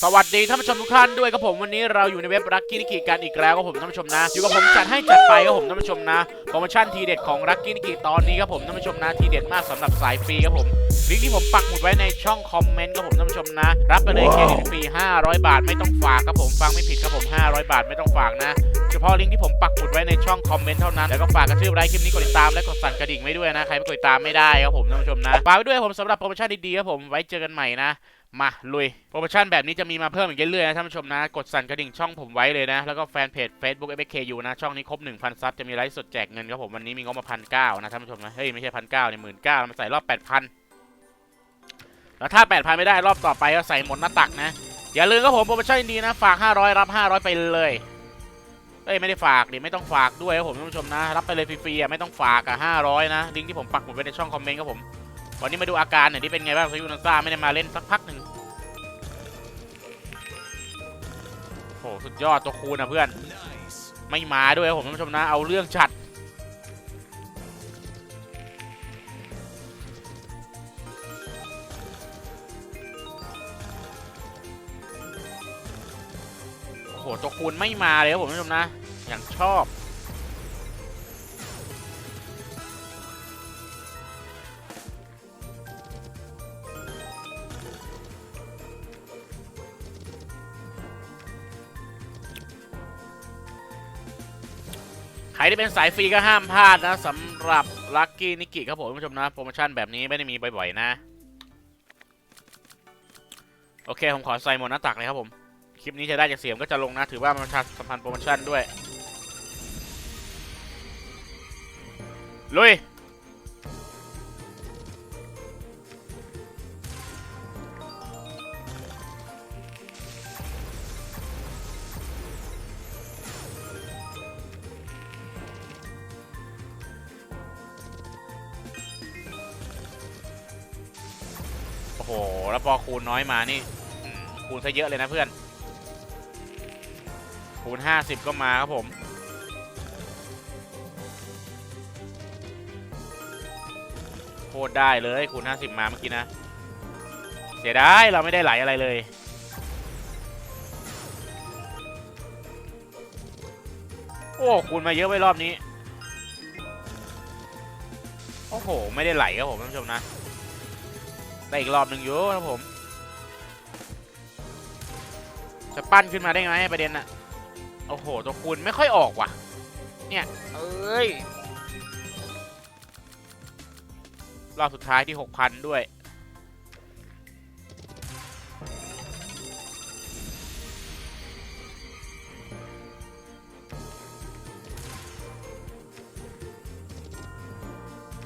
สวัสดีท่านผู้ชมทุกท่านด้วยครับผมวันนี้เราอยู่ในเว็บรักกี้นิกิกันอีกแล้วครับผมท่านผู้ชมนะ อยู่กับผมจัดให้จัดไปครับผมท่านผู้ชมนะโปรโมชั่นทีเด็ดของรักกี้นิกิตอนนี้ครับผมท่านผู้ชมนะทีเด็ดมากสำหรับสายฟรีครับผมลิงก์ที่ผมปักหมุดไว้ในช่องคอมเมนต์ครับผมท่านผู้ชมนะ รับไปเลยเครดิตฟรี500 บาทไม่ต้องฝากครับผมฟังไม่ผิดครับผม 500 บาทไม่ต้องฝากนะเฉพาะลิงก์ที่ผมปักหมุดไว้ในช่องคอมเมนต์เท่านั้นแล้วก็ฝากกระทืบไลค์คลิปนี้กดติดตามและกดสั่นกระดิ่งไว้ด้วยนะใครไม่กดติดตามไม่ได้ครับผมท่านผู้ชมนะฝากไว้ด้วยผมสำหรับโปรโมชั่นดีๆครับผมไว้เจอกันใหม่นะ มาลุย โปรโมชั่นแบบนี้จะมีมาเพิ่มอีกเรื่อยๆนะท่านผู้ชมนะ กดสั่นกระดิ่งช่องผมไว้เลยนะ แล้วก็แฟนเพจ Facebook f k อยู่นะ ช่องนี้ครบ 1,000 ซับจะมีไลฟ์สดแจกเงินครับผม วันนี้มีงบมาพันเก้านะท่านผู้ชมนะ เฮ้ย ไม่ใช่พันเก้าเนี่ยหมื่นเก้ามาใส่รอบ 8,000 แล้วถ้า 8,000 ไม่ได้รอบต่อไปก็ใส่หมดหน้าตักนะ อย่าลืมครับผมโปรโมชั่นดีนะฝาก 500 รับ 500 ไปเลยเอ้ยไม่ได้ฝากดิไม่ต้องฝากด้วยครับผมท่านผู้ชมนะ รับไปเลยฟรีๆอะไม่ต้องฝากอะ500นะลิงก์ที่ผมปักหมุดไว้ในช่องคอมเมนต์ครับผม วันนี้มาดูอาการหน่อยที่เป็นไงบ้างซายูนันซ่าไม่ได้มาเล่นสักพักหนึ่งโอ้สุดยอดตัวคูณนะเพื่อน ไม่มาด้วยผมท่านผู้ชมนะ เอาเรื่องจัดโอ้โหตัวคูณไม่มาเลยครับผมท่านผู้ชมนะ อย่างชอบ รที่เป็นสายฟรีก็ห้ามพลาดนะสำหรับลัคกี้นิกิครับผมผู้ชมนะ โปรโมชั่นแบบนี้ไม่ได้มีบ่อยๆนะ โอเค ผมขอใส่หมดหน้าตักเลยครับผม คลิปนี้จะได้จากเสียงก็จะลงนะ ถือว่ามันชาสัมพันธ์โปรโมชั่นด้วย ลุย อ้โห แล้วพอคูณน้อยมานี่คูณซะเยอะเลยนะเพื่อน คูณ 50 ก็มาครับผม โคตรได้เลยคูณ 50 มาเมื่อกี้นะ เสียดายเราไม่ได้ไหลอะไรเลยโอ้คูณมาเยอะไปรอบนี้ โอ้โห ไม่ได้ไหลครับผมท่านผู้ชมนะ ได้อีกรอบหนึ่งอยู่ครับผม จะปั้นขึ้นมาได้ไหมประเด็นน่ะโอ้โห ตัวคูณไม่ค่อยออกว่ะ เนี่ยเอ้ย รอบสุดท้ายที่ 6,000 ด้วย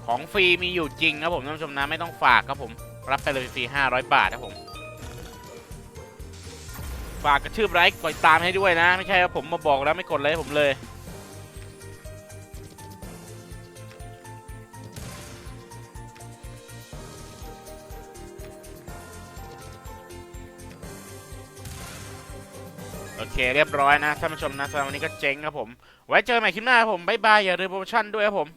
ของฟรีมีอยู่จริงครับผมท่านผู้ชมนะไม่ต้องฝากครับผม รับไปเลยฟรี500บาทครับผม ฝากกระชืบไลค์กดติดตามให้ด้วยนะ ไม่ใช่ว่าผมมาบอกแล้วไม่กดไลค์ให้ผมเลย โอเคเรียบร้อยนะท่านผู้ชมนะสำหรับวันนี้ก็เจ๊งครับผม ไว้เจอกันใหม่คลิปหน้าครับผม บ๊ายบาย อย่าลืมโปรโมชั่นด้วยครับผม